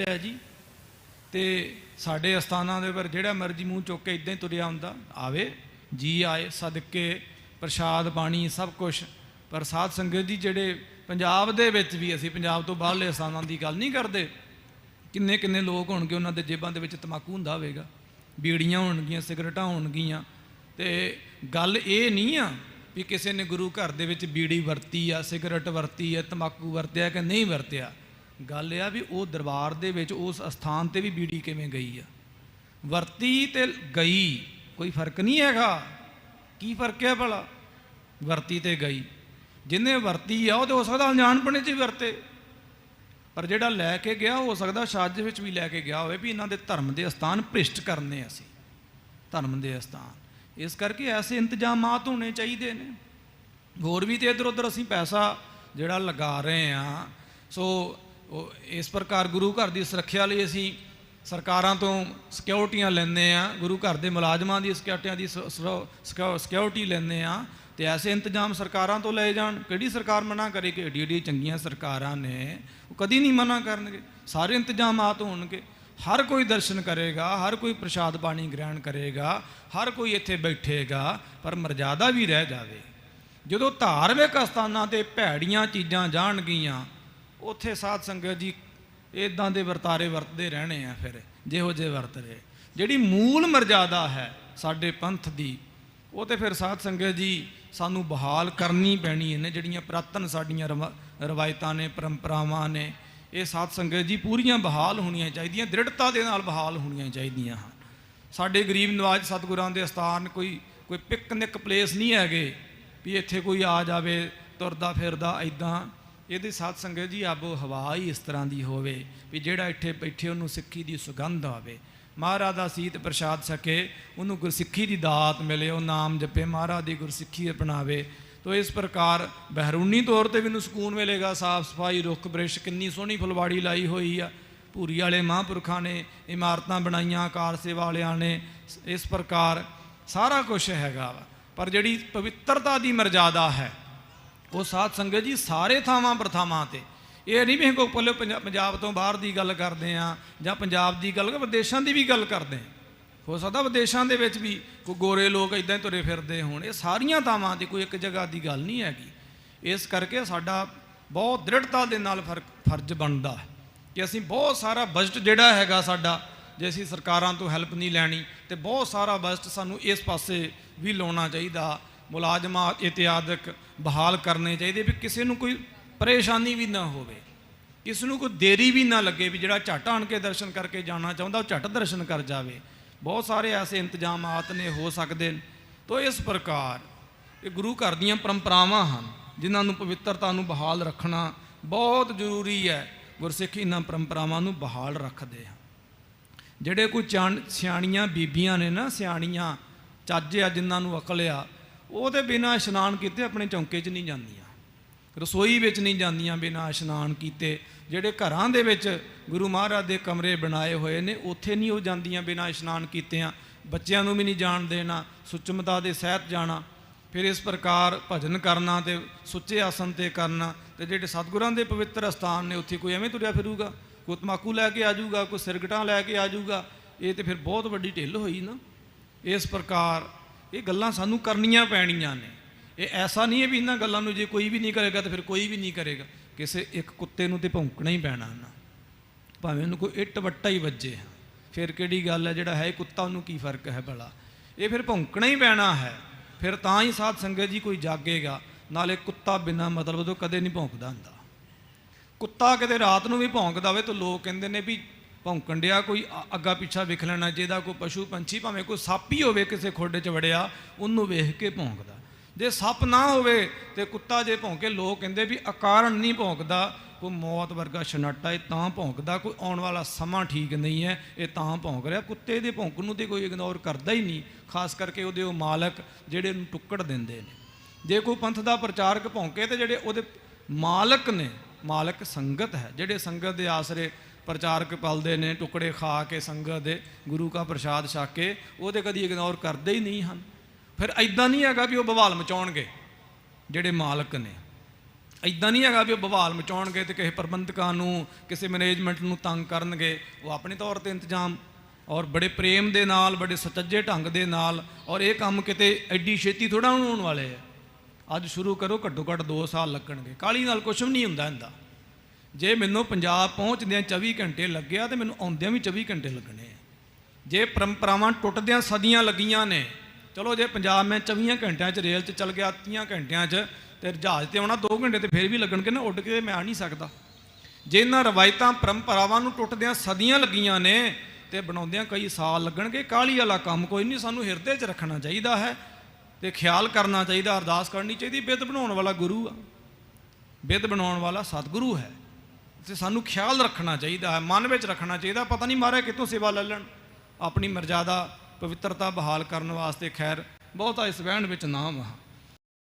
ਲਿਆ ਜੀ। ਤੇ ਸਾਡੇ ਅਸਥਾਨਾਂ ਦੇ ਪਰ ਜਿਹੜਾ ਮਰਜ਼ੀ ਮੂੰਹ ਚੁੱਕ ਕੇ ਇਦਾਂ ਹੀ ਤੁਰਿਆ ਹੁੰਦਾ, ਆਵੇ, ਜੀ ਆਏ, ਸਦਕੇ, ਪ੍ਰਸ਼ਾਦ ਬਾਣੀ ਸਭ ਕੁਝ ਪਰ ਸਾਧ ਸੰਗਤ ਜੀ ਜਿਹੜੇ ਪੰਜਾਬ ਦੇ ਵਿੱਚ ਵੀ ਅਸੀਂ ਪੰਜਾਬ ਤੋਂ ਬਾਹਰਲੇ ਅਸਥਾਨਾਂ ਦੀ ਗੱਲ ਨਹੀਂ ਕਰਦੇ, ਕਿੰਨੇ ਕਿੰਨੇ ਲੋਕ ਹੋਣਗੇ ਉਹਨਾਂ ਦੇ ਜੇਬਾਂ ਦੇ ਵਿੱਚ ਤਮਾਕੂ ਹੁੰਦਾ ਹੋਵੇਗਾ। ਬੀੜੀਆਂ ਹੋਣਗੀਆਂ, ਸਿਗਰਟਾਂ ਹੋਣਗੀਆਂ। ਤੇ ਗੱਲ ਇਹ ਨਹੀਂ ਆ ਵੀ ਕਿਸੇ ਨੇ ਗੁਰੂ ਘਰ ਦੇ ਵਿੱਚ ਬੀੜੀ ਵਰਤੀ ਆ, ਸਿਗਰਟ ਵਰਤੀ ਆ, ਤਮਾਕੂ ਵਰਤਿਆ ਕਿ ਨਹੀਂ ਵਰਤਿਆ। ਗੱਲ ਇਹ ਆ ਵੀ ਉਹ ਦਰਬਾਰ ਦੇ ਵਿੱਚ, ਉਸ ਅਸਥਾਨ ਤੇ ਵੀ ਬੀੜੀ ਕਿਵੇਂ ਗਈ ਆ? ਵਰਤੀ ਤੇ ਗਈ, ਕੋਈ ਫ਼ਰਕ ਨਹੀਂ ਹੈਗਾ। ਕੀ ਫ਼ਰਕ ਹੈ ਭਲਾ? ਵਰਤੀ ਤੇ ਗਈ। ਜਿਹਨੇ ਵਰਤੀ ਆ, ਉਹ ਤੇ ਹੋ ਸਕਦਾ ਅਣਜਾਣਪਣੇ 'ਚ ਹੀ ਵਰਤੇ। ਪਰ ਜਿਹੜਾ ਲੈ ਕੇ ਗਿਆ, ਹੋ ਸਕਦਾ ਸਾਜ ਵਿੱਚ ਵੀ ਲੈ ਕੇ ਗਿਆ ਹੋਵੇ ਵੀ ਇਹਨਾਂ ਦੇ ਧਰਮ ਦੇ ਸਥਾਨ ਭ੍ਰਿਸ਼ਟ ਕਰਨੇ ਅਸੀਂ। ਧਰਮ ਦੇ ਸਥਾਨ ਇਸ ਕਰਕੇ ਐਸੇ ਇੰਤਜ਼ਾਮਾਤ ਹੋਣੇ ਚਾਹੀਦੇ ਨੇ। ਹੋਰ ਵੀ ਤੇ ਇਧਰ ਉਧਰ ਅਸੀਂ ਪੈਸਾ ਜਿਹੜਾ ਲਗਾ ਰਹੇ ਆ, ਸੋ ਉਹ ਇਸ ਪ੍ਰਕਾਰ ਗੁਰੂ ਘਰ ਦੀ ਸੁਰੱਖਿਆ ਲਈ ਅਸੀਂ ਸਰਕਾਰਾਂ ਤੋਂ ਸਿਕਿਉਰਟੀਆਂ ਲੈਂਦੇ ਆ ਗੁਰੂ ਘਰ ਦੇ ਮੁਲਾਜ਼ਮਾਂ ਦੀ ਸਿਕਿਉਰਟੀਆਂ ਦੀ ਸਿਕਿਉਰਿਟੀ ਲੈਂਦੇ ਆ ਤੇ ਐਸੇ ਇੰਤਜ਼ਾਮ ਸਰਕਾਰਾਂ ਤੋਂ ਲਏ ਜਾਣ। ਕਿਹੜੀ ਸਰਕਾਰ ਮਨਾ ਕਰੇ ਕਿ ਏਡੀ ਏਡੀ ਚੰਗੀਆਂ ਸਰਕਾਰਾਂ ਨੇ, ਉਹ ਕਦੀ ਨਹੀਂ ਮਨਾ ਕਰਨਗੇ। ਸਾਰੇ ਇੰਤਜ਼ਾਮਾਤ ਹੋਣਗੇ। ਹਰ ਕੋਈ ਦਰਸ਼ਨ ਕਰੇਗਾ, ਹਰ ਕੋਈ ਪ੍ਰਸ਼ਾਦ ਪਾਣੀ ਗ੍ਰਹਿਣ ਕਰੇਗਾ, ਹਰ ਕੋਈ ਇੱਥੇ ਬੈਠੇਗਾ, ਪਰ ਮਰਜ਼ਾਦਾ ਵੀ ਰਹਿ ਜਾਵੇ। ਜਦੋਂ ਧਾਰਮਿਕ ਅਸਥਾਨਾਂ ਤੇ ਭੈੜੀਆਂ ਚੀਜ਼ਾਂ ਜਾਣਗੀਆਂ ਉੱਥੇ ਸਾਧ ਸੰਗਤ ਜੀ ਇਦਾਂ ਦੇ ਵਰਤਾਰੇ ਵਰਤਦੇ ਰਹਿਣੇ ਆ ਫਿਰ, ਜਿਹੋ ਜਿਹੇ ਵਰਤ ਰਹੇ। ਜਿਹੜੀ ਮੂਲ ਮਰਜ਼ਾਦਾ ਹੈ ਸਾਡੇ ਪੰਥ ਦੀ, ਉਹ ਤੇ ਫਿਰ ਸਾਧ ਸੰਗਤ ਜੀ ਸਾਨੂੰ ਬਹਾਲ ਕਰਨੀ ਪੈਣੀ ਨੇ ਜਿਹੜੀਆਂ ਪ੍ਰਾਤਨ ਸਾਡੀਆਂ ਰਵਾ- ਰਵਾਇਤਾਂ ਨੇ, ਪਰੰਪਰਾਵਾਂ ਨੇ, ਇਹ ਸਾਧ ਸੰਗਤ ਜੀ ਪੂਰੀਆਂ ਬਹਾਲ ਹੋਣੀਆਂ ਚਾਹੀਦੀਆਂ, ਦ੍ਰਿੜਤਾ ਦੇ ਨਾਲ ਬਹਾਲ ਹੋਣੀਆਂ ਚਾਹੀਦੀਆਂ ਹਨ। ਸਾਡੇ ਗਰੀਬ ਨਿਵਾਜ਼ ਸਤਿਗੁਰਾਂ ਦੇ ਅਸਥਾਨ ਕੋਈ ਕੋਈ ਪਿਕਨਿਕ ਪਲੇਸ ਨਹੀਂ ਹੈਗੇ, ਵੀ ਇੱਥੇ ਕੋਈ ਆ ਜਾਵੇ, ਤੁਰਦਾ ਫਿਰਦਾ ਐਦਾਂ ਇਹਦੇ ਸਾਧ ਸੰਗਤ ਜੀ ਆਬੋ ਹਵਾ ਹੀ ਇਸ ਤਰ੍ਹਾਂ ਦੀ ਹੋਵੇ ਵੀ ਜਿਹੜਾ ਇੱਥੇ ਬੈਠੇ ਉਹਨੂੰ ਸਿੱਖੀ ਦੀ ਸੁਗੰਧ ਆਵੇ। ਮਹਾਰਾਜ ਦਾ ਸੀਤ ਪ੍ਰਸ਼ਾਦ ਸਕੇ ਉਹਨੂੰ ਗੁਰਸਿੱਖੀ ਦੀ ਦਾਤ ਮਿਲੇ, ਉਹ ਨਾਮ ਜਪੇ, ਮਹਾਰਾਜ ਦੀ ਗੁਰਸਿੱਖੀ ਅਪਣਾਵੇ। ਤੋ ਇਸ ਪ੍ਰਕਾਰ ਬਹਿਰੂਨੀ ਤੌਰ ਤੇ ਵੀ ਨੂੰ ਸਕੂਨ ਮਿਲੇਗਾ, ਸਾਫ਼ ਸਫ਼ਾਈ, ਰੁੱਖ ਬ੍ਰਿਸ਼, ਕਿੰਨੀ ਸੋਹਣੀ ਫੁਲਵਾੜੀ ਲਾਈ ਹੋਈ ਆ। ਭੂਰੀ ਵਾਲੇ ਮਹਾਂਪੁਰਖਾਂ ਨੇ, ਇਮਾਰਤਾਂ ਬਣਾਈਆਂ, ਕਾਰ ਸੇਵਾ ਵਾਲਿਆਂ ਨੇ, ਇਸ ਪ੍ਰਕਾਰ ਸਾਰਾ ਕੁਝ ਹੈਗਾ ਵਾ। ਪਰ ਜਿਹੜੀ ਪਵਿੱਤਰਤਾ ਦੀ ਮਰਜ਼ਾਦਾ ਹੈ ਉਹ ਸਾਧ ਸੰਗਤ ਜੀ ਸਾਰੇ ਥਾਵਾਂ ਪ੍ਰਥਾਵਾਂ ਤੇ। ਇਹ ਨਹੀਂ ਵੀ ਕੋ ਪੱਲੇ ਪੰਜਾਬ ਤੋਂ ਬਾਹਰ ਦੀ ਗੱਲ ਕਰਦੇ ਆ ਜਾਂ ਪੰਜਾਬ ਦੀ ਗੱਲ ਵਿਦੇਸ਼ਾਂ ਦੀ ਵੀ ਗੱਲ ਕਰਦੇ ਆ ਹੋ ਸਕਦਾ ਵਿਦੇਸ਼ਾਂ ਦੇ ਵਿੱਚ ਵੀ ਕੋਈ ਗੋਰੇ ਲੋਕ ਇਦਾਂ ਹੀ ਤੁਰੇ ਫਿਰਦੇ ਹੋਣ। ਇਹ ਸਾਰੀਆਂ ਥਾਵਾਂ ਤੇ ਕੋਈ ਇੱਕ ਜਗ੍ਹਾ ਦੀ ਗੱਲ ਨਹੀਂ ਹੈਗੀ। ਇਸ ਕਰਕੇ ਸਾਡਾ ਬਹੁਤ ਦ੍ਰਿੜਤਾ ਦੇ ਨਾਲ ਫ਼ਰਕ, ਫਰਜ਼ ਬਣਦਾ ਹੈ ਕਿ ਅਸੀਂ ਬਹੁਤ ਸਾਰਾ ਬਜਟ ਜਿਹੜਾ ਹੈਗਾ ਸਾਡਾ, ਜੇ ਅਸੀਂ ਸਰਕਾਰਾਂ ਤੋਂ ਹੈਲਪ ਨਹੀਂ ਲੈਣੀ ਤੇ ਬਹੁਤ ਸਾਰਾ ਬਜਟ ਸਾਨੂੰ ਇਸ ਪਾਸੇ ਵੀ ਲਾਉਣਾ ਚਾਹੀਦਾ। ਮੁਲਾਜ਼ਮਾਂ ਇਤਿਆਦਿਕ ਬਹਾਲ ਕਰਨੇ ਚਾਹੀਦੇ ਵੀ ਕਿਸੇ ਨੂੰ ਕੋਈ ਪਰੇਸ਼ਾਨੀ ਵੀ ਨਾ ਹੋਵੇ। ਕਿਸ ਨੂੰ ਕੋਈ ਦੇਰੀ ਵੀ ਨਾ ਲੱਗੇ ਵੀ ਜਿਹੜਾ ਝਟ ਆਣ ਕੇ ਦਰਸ਼ਨ ਕਰਕੇ ਜਾਣਾ ਚਾਹੁੰਦਾ, ਉਹ ਝਟ ਦਰਸ਼ਨ ਕਰ ਜਾਵੇ। ਬਹੁਤ ਸਾਰੇ ਐਸੇ ਇੰਤਜ਼ਾਮਾਤ ਨੇ, ਹੋ ਸਕਦੇ ਨੇ। ਤੋ ਇਸ ਪ੍ਰਕਾਰ ਇਹ ਗੁਰੂ ਘਰ ਦੀਆਂ ਪਰੰਪਰਾਵਾਂ ਹਨ, ਜਿਨ੍ਹਾਂ ਨੂੰ ਪਵਿੱਤਰਤਾ ਨੂੰ ਬਹਾਲ ਰੱਖਣਾ ਬਹੁਤ ਜ਼ਰੂਰੀ ਹੈ। ਗੁਰਸਿੱਖ ਇਹਨਾਂ ਪਰੰਪਰਾਵਾਂ ਨੂੰ ਬਹਾਲ ਰੱਖਦੇ ਹਨ। ਜਿਹੜੇ ਕੋਈ ਚਾਣ- ਸਿਆਣੀਆਂ ਬੀਬੀਆਂ ਨੇ ਨਾ, ਸਿਆਣੀਆਂ ਚੱਜ ਆ ਜਿਨ੍ਹਾਂ ਨੂੰ ਅਕਲ ਆ ਉਹ ਤੇ ਬਿਨਾਂ ਇਸ਼ਨਾਨ ਕੀਤੇ ਆਪਣੇ ਚੌਂਕੇ 'ਚ ਨਹੀਂ ਜਾਂਦੀਆਂ। ਰਸੋਈ ਵਿੱਚ ਨਹੀਂ ਜਾਂਦੀਆਂ ਬਿਨਾਂ ਇਸ਼ਨਾਨ ਕੀਤੇ। ਜਿਹੜੇ ਘਰਾਂ ਦੇ ਵਿੱਚ ਗੁਰੂ ਮਹਾਰਾਜ ਦੇ ਕਮਰੇ ਬਣਾਏ ਹੋਏ ਨੇ, ਉੱਥੇ ਨਹੀਂ ਉਹ ਜਾਂਦੀਆਂ ਬਿਨਾਂ ਇਸ਼ਨਾਨ ਕੀਤਿਆਂ। ਬੱਚਿਆਂ ਨੂੰ ਵੀ ਨਹੀਂ ਜਾਣ ਦੇਣਾ, ਸੁਚਮਤਾ ਦੇ ਸਹਿਤ ਜਾਣਾ। ਫਿਰ ਇਸ ਪ੍ਰਕਾਰ ਭਜਨ ਕਰਨਾ ਤੇ ਸੁੱਚੇ ਆਸਨ ਤੇ ਕਰਨਾ। ਤੇ ਜਿਹੜੇ ਸਤਿਗੁਰਾਂ ਦੇ ਪਵਿੱਤਰ ਅਸਥਾਨ ਨੇ, ਉੱਥੇ ਕੋਈ ਐਵੇਂ ਤੁਰਿਆ ਫਿਰੂਗਾ? ਕੋਈ ਤਮਾਕੂ ਲੈ ਕੇ ਆ ਜਾਊਗਾ, ਕੋਈ ਸਿਰਗਟਾਂ ਲੈ ਕੇ ਆ ਜਾਊਗਾ? ਇਹ ਤੇ ਫਿਰ ਬਹੁਤ ਵੱਡੀ ਢਿੱਲ ਹੋਈ ਨਾ। ਇਸ ਪ੍ਰਕਾਰ ਇਹ ਗੱਲਾਂ ਸਾਨੂੰ ਕਰਨੀਆਂ ਪੈਣੀਆਂ ਨੇ। ਇਹ ਐਸਾ ਨਹੀਂ ਹੈ ਵੀ ਇਹਨਾਂ ਗੱਲਾਂ ਨੂੰ ਜੇ ਕੋਈ ਵੀ ਨਹੀਂ ਕਰੇਗਾ ਤਾਂ ਫਿਰ ਕੋਈ ਵੀ ਨਹੀਂ ਕਰੇਗਾ। ਕਿਸੇ ਇੱਕ ਕੁੱਤੇ ਨੂੰ ਤੇ ਭੌਂਕਣਾ ਹੀ ਪੈਣਾ ਨਾ। ਭਾਵੇਂ ਉਹਨੂੰ ਕੋਈ ਇੱਟ ਵੱਟਾ ਹੀ ਵੱਜੇ। ਫਿਰ ਕਿਹੜੀ ਗੱਲ ਹੈ ਜਿਹੜਾ ਹੈ ਕੁੱਤਾ, ਉਹਨੂੰ ਕੀ ਫ਼ਰਕ ਹੈ ਭਲਾ? ਇਹ ਫਿਰ ਭੌਂਕਣਾ ਹੀ ਪੈਣਾ ਹੈ। ਫਿਰ ਤਾਂ ਹੀ ਸਾਧ ਸੰਗਤ ਜੀ ਕੋਈ ਜਾਗੇਗਾ। ਨਾਲੇ ਕੁੱਤਾ ਬਿਨਾ ਮਤਲਬ ਤੋਂ ਕਦੇ ਨਹੀਂ ਭੌਂਕਦਾ ਹੁੰਦਾ। ਕੁੱਤਾ ਕਿਤੇ ਰਾਤ ਨੂੰ ਵੀ ਭੌਂਕਦਾ ਹੋਵੇ ਤਾਂ ਲੋਕ ਕਹਿੰਦੇ ਨੇ ਵੀ ਭੌਂਕਣ ਡਿਆ ਕੋਈ ਅ- ਅੱਗਾ ਪਿੱਛਾ ਵਿਖ ਲੈਣਾ, ਜਿਹਦਾ ਕੋਈ ਪਸ਼ੂ ਪੰਛੀ ਭਾਵੇਂ ਕੋਈ ਸੱਪ ਹੀ ਹੋਵੇ ਕਿਸੇ ਖੋਡੇ 'ਚ ਵੜਿਆ, ਉਹਨੂੰ ਵੇਖ ਕੇ ਭੌਂਕਦਾ। ਜੇ ਸੱਪ ਨਾ ਹੋਵੇ ਤੇ ਕੁੱਤਾ ਜੇ ਭੌਂਕੇ, ਲੋਕ ਕਹਿੰਦੇ ਵੀ ਅਕਾਰਨ ਨਹੀਂ ਭੌਂਕਦਾ, ਕੋਈ ਮੌਤ ਵਰਗਾ ਛਨਾਟਾ ਇਹ ਤਾਂ ਭੌਂਕਦਾ, ਕੋਈ ਆਉਣ ਵਾਲਾ ਸਮਾਂ ਠੀਕ ਨਹੀਂ ਹੈ, ਇਹ ਤਾਂ ਭੌਂਕ ਰਿਹਾ। ਕੁੱਤੇ ਦੇ ਭੌਂਕ ਨੂੰ ਤੇ ਕੋਈ ਇਗਨੋਰ ਕਰਦਾ ਹੀ ਨਹੀਂ, ਖਾਸ ਕਰਕੇ ਉਹਦੇ ਉਹ ਮਾਲਕ ਜਿਹੜੇ ਨੂੰ ਟੁੱਕੜ ਦਿੰਦੇ ਨੇ। ਜੇ ਕੋਈ ਪੰਥ ਦਾ ਪ੍ਰਚਾਰਕ ਭੌਂਕੇ ਤੇ ਜਿਹੜੇ ਉਹਦੇ ਮਾਲਕ ਨੇ, ਮਾਲਕ ਸੰਗਤ ਹੈ, ਜਿਹੜੇ ਸੰਗਤ ਦੇ ਆਸਰੇ ਪ੍ਰਚਾਰਕ ਪਲਦੇ ਨੇ, ਟੁਕੜੇ ਖਾ ਕੇ, ਸੰਗਤ ਦੇ ਗੁਰੂ ਕਾ ਪ੍ਰਸ਼ਾਦ ਛਕ ਕੇ, ਉਹ ਉਹਦੇ ਕਦੀ ਇਗਨੋਰ ਕਰਦੇ ਹੀ ਨਹੀਂ ਹਨ। ਫਿਰ ਐਦਾਂ ਨਹੀਂ ਹੈਗਾ ਵੀ ਉਹ ਬਵਾਲ ਮਚਾਉਣਗੇ, ਜਿਹੜੇ ਮਾਲਕ ਨੇ। ਇਦਾਂ ਨਹੀਂ ਹੈਗਾ ਵੀ ਉਹ ਬਵਾਲ ਮਚਾਉਣਗੇ ਤੇ ਕਿਸੇ ਪ੍ਰਬੰਧਕਾਂ ਨੂੰ, ਕਿਸੇ ਮੈਨੇਜਮੈਂਟ ਨੂੰ ਤੰਗ ਕਰਨਗੇ, ਉਹ ਆਪਣੇ ਤੌਰ ਤੇ ਇੰਤਜ਼ਾਮ। ਔਰ ਬੜੇ ਪ੍ਰੇਮ ਦੇ ਨਾਲ, ਬੜੇ ਸੁਚੱਜੇ ਢੰਗ ਦੇ ਨਾਲ, ਔਰ ਇਹ ਕੰਮ ਕਿਤੇ ਐਡੀ ਛੇਤੀ ਥੋੜਾ ਹੋਣ ਵਾਲੇ ਆ। ਅੱਜ ਸ਼ੁਰੂ ਕਰੋ, ਘੱਟੋ ਘੱਟ 2 ਸਾਲ ਲੱਗਣਗੇ। ਕਾਲੀ ਨਾਲ ਕੁਝ ਵੀ ਨਹੀਂ ਹੁੰਦਾ ਹੁੰਦਾ ਜੇ ਮੈਨੂੰ ਪੰਜਾਬ ਪਹੁੰਚਦਿਆਂ 24 ਘੰਟੇ ਲੱਗਿਆ ਤੇ ਮੈਨੂੰ ਆਉਂਦਿਆਂ ਵੀ 24 ਘੰਟੇ ਲੱਗਣੇ। ਆ ਜੇ ਪਰੰਪਰਾਵਾਂ ਟੁੱਟਦਿਆਂ ਸਦੀਆਂ ਲੱਗੀਆਂ ਨੇ, ਚਲੋ ਜੇ ਪੰਜਾਬ ਮੈਂ 24 ਘੰਟਿਆਂ 'ਚ ਰੇਲ 'ਚ ਚੱਲ ਗਿਆ 30 ਘੰਟਿਆਂ 'ਚ, ਤੇ ਜਹਾਜ਼ ਤੇ ਆਉਣਾ 2 ਘੰਟੇ ਤੇ ਫਿਰ ਵੀ ਲੱਗਣਗੇ ਨਾ, ਉੱਡ ਕੇ ਮੈਂ ਆ ਨਹੀਂ ਸਕਦਾ। ਜੇ ਇਹਨਾਂ ਰਵਾਇਤਾਂ ਪਰੰਪਰਾਵਾਂ ਨੂੰ ਟੁੱਟਦਿਆਂ ਸਦੀਆਂ ਲੱਗੀਆਂ ਨੇ, ਤੇ ਬਣਾਉਂਦਿਆਂ ਕਈ ਸਾਲ ਲੱਗਣਗੇ, ਕਾਹਲੀ ਵਾਲਾ ਕੰਮ ਕੋਈ ਨਹੀਂ, ਸਾਨੂੰ ਹਿਰਦੇ 'ਚ ਰੱਖਣਾ ਚਾਹੀਦਾ ਹੈ ਤੇ ਖਿਆਲ ਕਰਨਾ ਚਾਹੀਦਾ, ਅਰਦਾਸ ਕਰਨੀ ਚਾਹੀਦੀ, ਬਿੱਦ ਬਣਾਉਣ ਵਾਲਾ ਗੁਰੂ ਆ। ਬਿੱਦ ਬਣਾਉਣ ਵਾਲਾ ਸਤਿਗੁਰੂ ਹੈ। ਤੇ ਸਾਨੂੰ ਖਿਆਲ ਰੱਖਣਾ ਚਾਹੀਦਾ ਹੈ, ਮਨ ਵਿੱਚ ਰੱਖਣਾ ਚਾਹੀਦਾ ਪਤਾ ਨਹੀਂ ਮਾਰੇ ਕਿਤੋਂ ਸੇਵਾ ਲੈ ਲੈਣ। ਆਪਣੀ ਮਰਜ਼ਾਦਾ ਪਵਿੱਤਰਤਾ ਬਹਾਲ ਕਰਨ ਵਾਸਤੇ ਖੈਰ, ਬਹੁਤਾ ਇਸ ਵਹਿਣ ਵਿੱਚ ਨਾਮ ਵਾ।